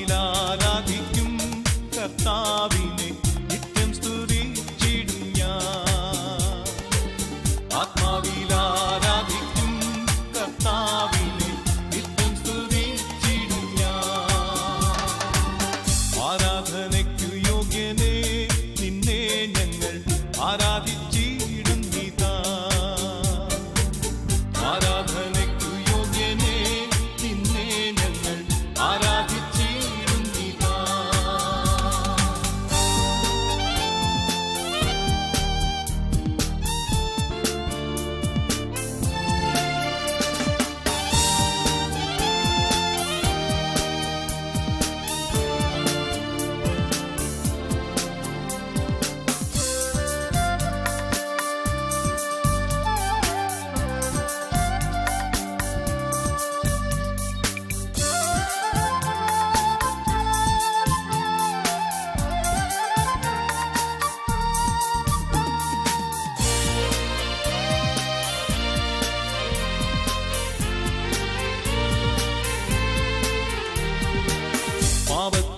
ആത്മാവിലാരാധിക്കും കർത്താവിനെ നിത്യം സ്തുതിച്ചിടും ഞാൻ. ആത്മാവിലാരാധിക്കും കർത്താവിനെ നിത്യം സ്തുതിച്ചിടും ഞാൻ. ആരാധനയ്ക്കു യോഗ്യനെ നിന്നെ ഞങ്ങൾ ആരാധിച്ചിടുന്നിതാ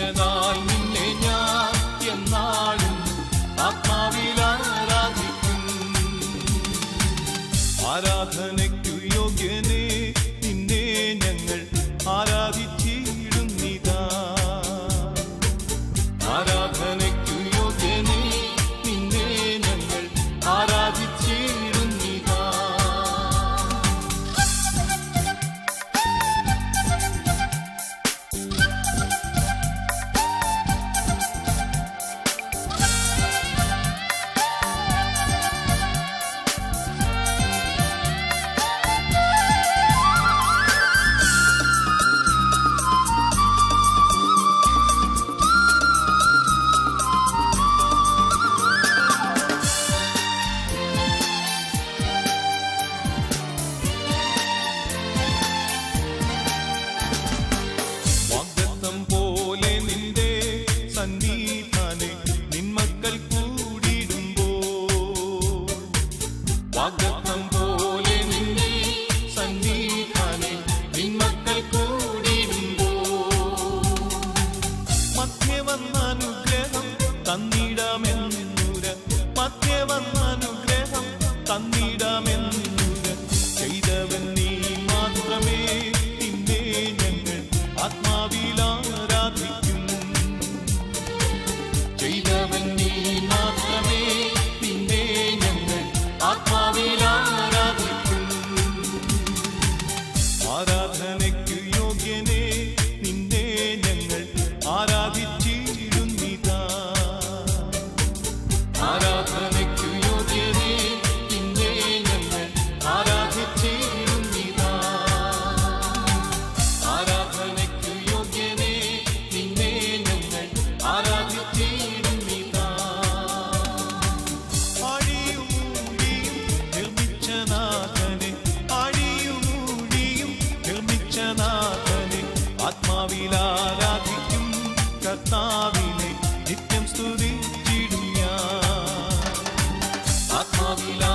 രക്ഷിച്ചതാൽ നിന്നെ ഞാൻ എന്നാളും ആത്മാവിൽ ആരാധിക്കും. ആരാധനയ്ക്കു ആത്മാവിൽ ആരാധിക്കും ചെയ്തവൻ നീ കർത്താവിനെ നിത്യം സ്തുതിച്ചിടും ഞാൻ. ആത്മാവിലാ